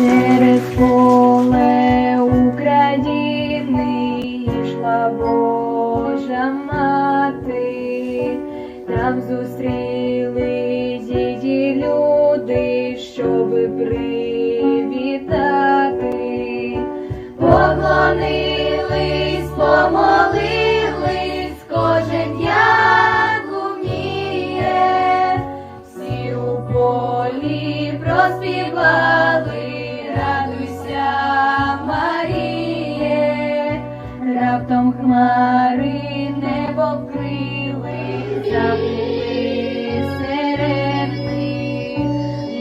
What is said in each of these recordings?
Через поле України йшла Божа мати, там зустрілись її люди, щоби привітати, поклонились, помолились, кожен як уміє, всі у полі проспівали, хмари небо забули серед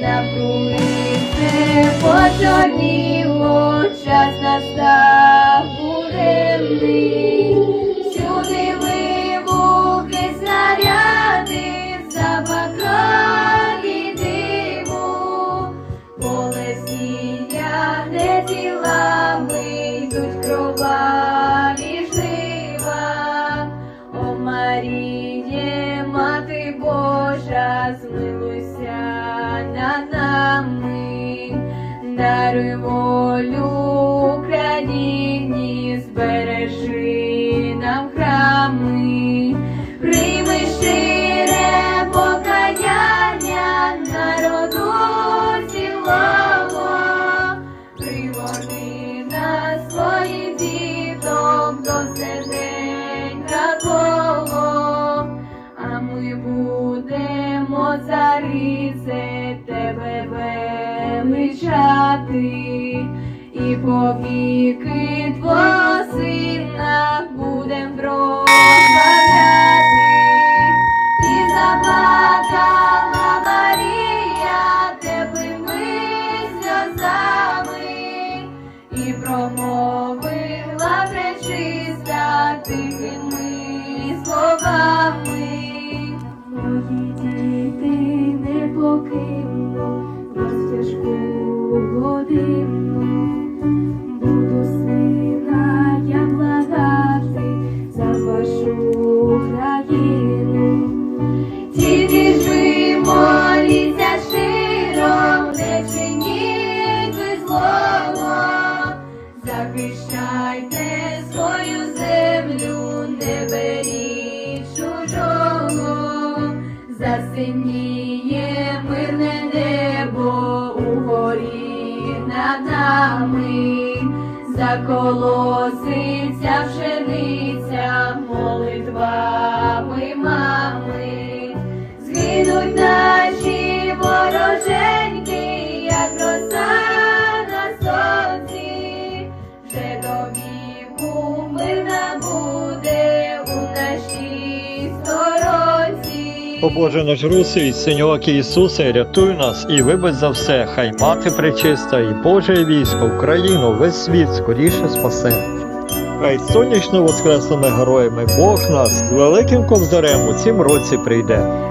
напруги все почорніло, час настав Маріє, Мати Божа, змилуйся над нами, даруй волю Україні, збережи нам храми, величати, і повіки твого засиніє мирне небо угорі над нами, заколоситься пшениця молитвами О Боже наш русий, Синьок Ісусе, рятуй нас і вибач за все, хай мати пречиста і Боже військо, Україну, весь світ скоріше спасе. Хай сонячно воскреслими героями Бог нас з великим ковзарем у цім році прийде.